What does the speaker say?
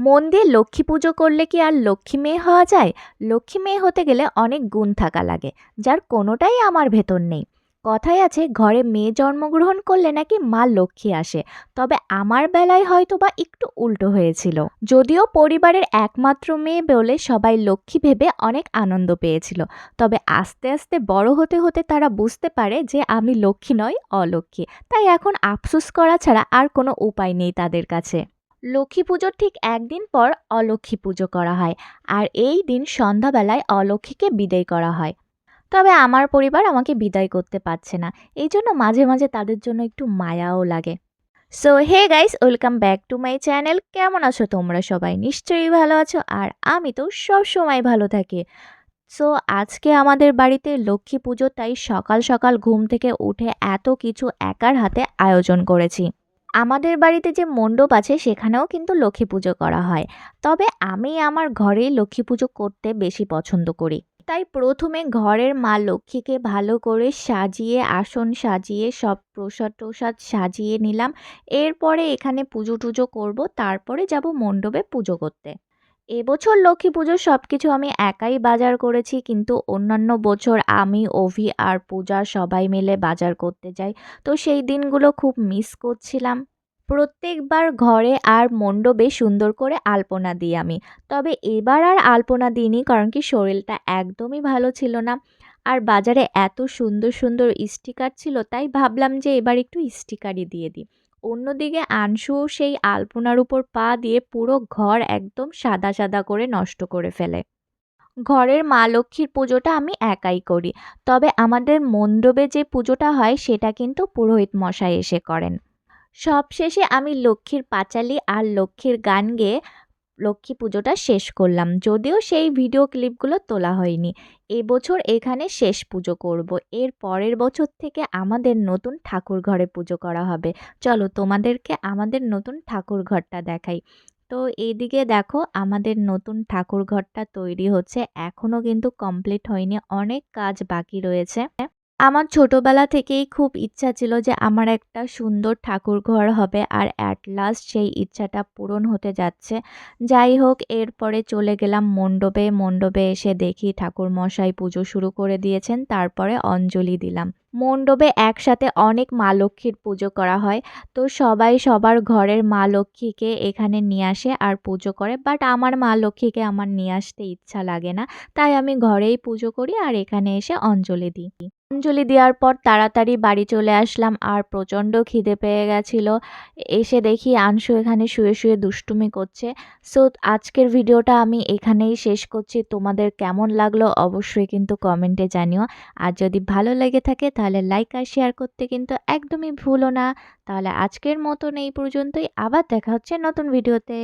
মন দিয়ে লক্ষ্মী পুজো করলে কি আর লক্ষ্মী মেয়ে হওয়া যায়? লক্ষ্মী মেয়ে হতে গেলে অনেক গুণ থাকা লাগে, যার কোনোটাই আমার ভেতর নেই। কথায় আছে, ঘরে মেয়ে জন্মগ্রহণ করলে নাকি মা লক্ষ্মী আসে, তবে আমার বেলায় হয়তো বা একটু উল্টো হয়েছিল। যদিও পরিবারের একমাত্র মেয়ে বলে সবাই লক্ষ্মী ভেবে অনেক আনন্দ পেয়েছিল, তবে আস্তে আস্তে বড় হতে হতে তারা বুঝতে পারে যে আমি লক্ষ্মী নয়, অলক্ষ্মী। তাই এখন আফসোস করা ছাড়া আর কোনো উপায় নেই তাদের কাছে। লক্ষ্মী পুজোর ঠিক একদিন পর অলক্ষ্মী পুজো করা হয়, আর এই দিন সন্ধ্যাবেলায় অলক্ষ্মীকে বিদায় করা হয়। তবে আমার পরিবার আমাকে বিদায় করতে পারছে না, এই জন্য মাঝে মাঝে তাদের জন্য একটু মায়াও লাগে। So hey guys welcome back to my channel কেমন আছো তোমরা সবাই? নিশ্চয়ই ভালো আছো, আর আমি তো সব সময় ভালো থাকি। সো আজকে আমাদের বাড়িতে লক্ষ্মী পুজো, তাই সকাল সকাল ঘুম থেকে উঠে এত কিছু একার হাতে আয়োজন করেছি। আমাদের বাড়িতে যে মণ্ডপ আছে সেখানেও কিন্তু লক্ষ্মী পুজো করা হয়। তবে আমি আমার ঘরে লক্ষ্মী পুজো করতে বেশি পছন্দ করি। তাই প্রথমে ঘরের মা লক্ষ্মীকে ভালো করে সাজিয়ে, আসন সাজিয়ে, সব প্রসাদ টসাদ সাজিয়ে নিলাম। এরপরে এখানে পুজো টুজো করব, তারপরে যাব মণ্ডপে পুজো করতে। এবছর লক্ষ্মী পুজোর সব কিছু আমি একাই বাজার করেছি, কিন্তু অন্যান্য বছর আমি, অভি আর পূজা সবাই মিলে বাজার করতে যাই। তো সেই দিনগুলো খুব মিস করছিলাম। প্রত্যেকবার ঘরে আর মণ্ডপে সুন্দর করে আলপনা দিই আমি। তবে এবার আর আলপনা দিইনি, কারণ কি শরীরটা একদমই ভালো ছিল না। আর বাজারে এত সুন্দর সুন্দর স্টিকার ছিল, তাই ভাবলাম যে এবার একটু স্টিকারই দিয়ে দিই। অন্যদিকে আনসুও সেই আলপনার উপর পা দিয়ে পুরো ঘর একদম সাদা সাদা করে নষ্ট করে ফেলে। ঘরের মা লক্ষ্মীর পুজোটা আমি একাই করি, তবে আমাদের মণ্ডপে যে পুজোটা হয় সেটা কিন্তু পুরোহিত মশাই এসে করেন। সবশেষে আমি লক্ষ্মীর পাঁচালি আর লক্ষ্মীর গান গেয়ে লক্ষ্মী পুজোটা শেষ করলাম। যদিও সেই ভিডিও ক্লিপগুলো তোলা হয়নি। এবছর এখানে শেষ পুজো করব। এর পরের বছর থেকে আমাদের নতুন ঠাকুর ঘরে পুজো করা হবে। চলো তোমাদেরকে আমাদের নতুন ঠাকুর ঘরটা দেখাই। তো এইদিকে দেখো আমাদের নতুন ঠাকুর ঘরটা তৈরি হচ্ছে। এখনও কিন্তু কমপ্লিট হয়নি। অনেক কাজ বাকি রয়েছে। আমার ছোটোবেলা থেকেই খুব ইচ্ছা ছিল যে আমার একটা সুন্দর ঠাকুর ঘর হবে আর অ্যাট লাস্ট সেই ইচ্ছাটা পূরণ হতে যাচ্ছে। যাই হোক, এরপরে চলে গেলাম মণ্ডপে। মণ্ডপে এসে দেখি ঠাকুর মশাই পুজো শুরু করে দিয়েছেন, তারপরে অঞ্জলি দিলাম। মণ্ডপে একসাথে অনেক মা লক্ষ্মীর পুজো করা হয়, তো সবাই সবার ঘরের মা লক্ষ্মীকে এখানে নিয়ে আসে আর পুজো করে। বাট আমার মা লক্ষ্মীকে আমার নিয়ে আসতে ইচ্ছা লাগে না, তাই আমি ঘরেই পুজো করি আর এখানে এসে অঞ্জলি দিই। অঞ্জলি দেওয়ার পর তাড়াতাড়ি বাড়ি চলে আসলাম আর প্রচণ্ড খিদে পেয়ে গেছিল। এসে দেখি আংশু এখানে শুয়ে শুয়ে দুষ্টুমি করছে। সো আজকের ভিডিওটা আমি এখানেই শেষ করছি। তোমাদের কেমন লাগল অবশ্যই কিন্তু কমেন্টে জানিও। আর যদি ভালো লেগে থাকে তাহলে লাইক আর শেয়ার করতে কিন্তু একদমই ভুলো না। তাহলে আজকের মতন এই পর্যন্তই। আবার দেখা হচ্ছে নতুন ভিডিওতে।